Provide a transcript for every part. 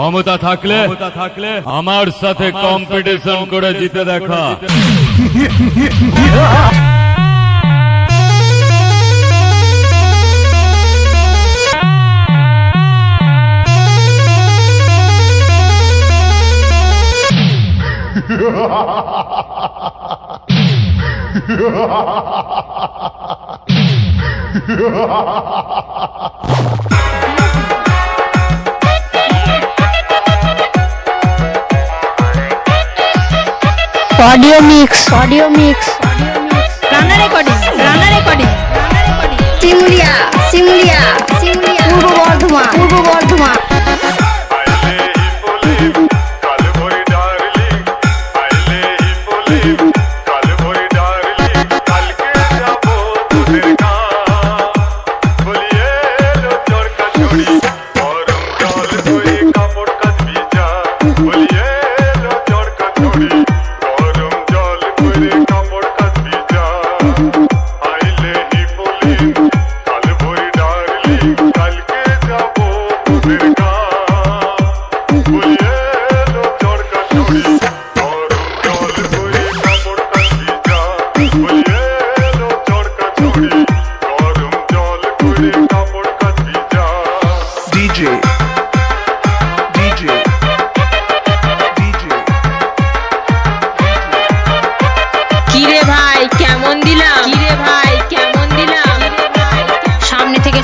ক্ষমতা থাকলে থাকলে আমার সাথে কম্পিটিশন করে জিতে দেখা Ha ha ha ha ha! audio mix. Audio mix.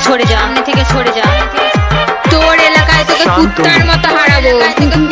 সরে যা সামনে থেকে ছড়ে যা। তোর এলাকায় তোকে কুত্তার মতো হারাবো।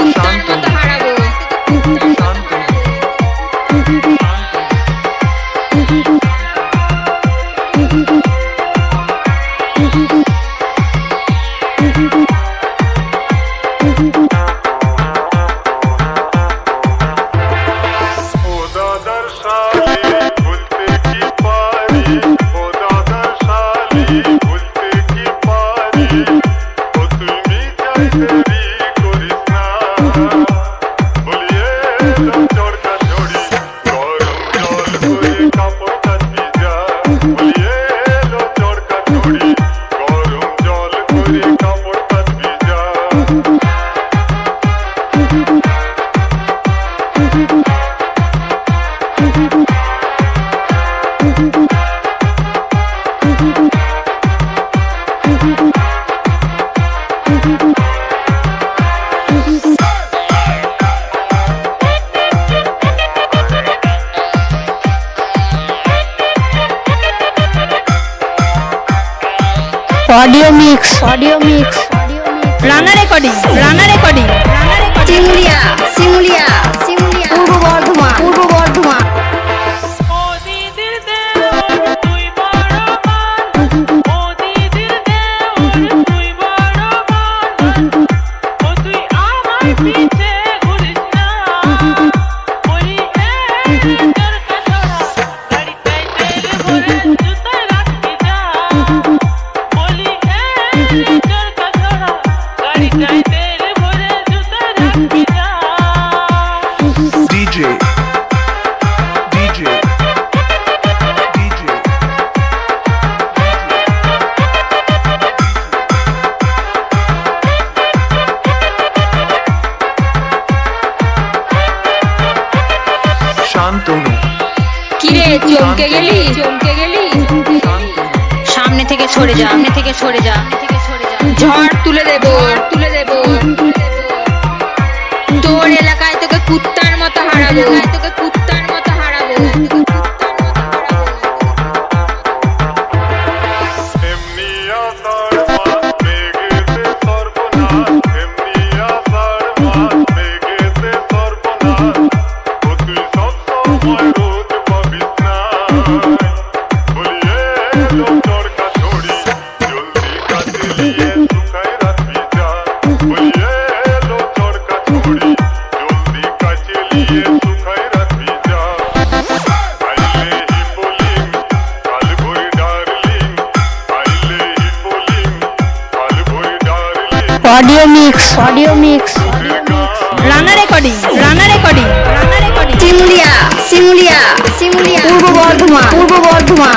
Audio mix audio mix Rana recording Rana recording Rana recording Simulia Simulia Simulia Purba Bardhaman Purba Bardhaman Thank you. চমকে গেলি? চমকে গেলি? সামনে থেকে সরে যা সামনে থেকে সরে যা। ঝড় তুলে দেবো। তুলে দেবো। তোর এলাকায় তোকে কুত্তার মতো হারাবো। তোকে audio mix audio mix Rana recording Rana recording Rana recording Simulia Simulia Simulia Purba Bardhaman Purba Bardhaman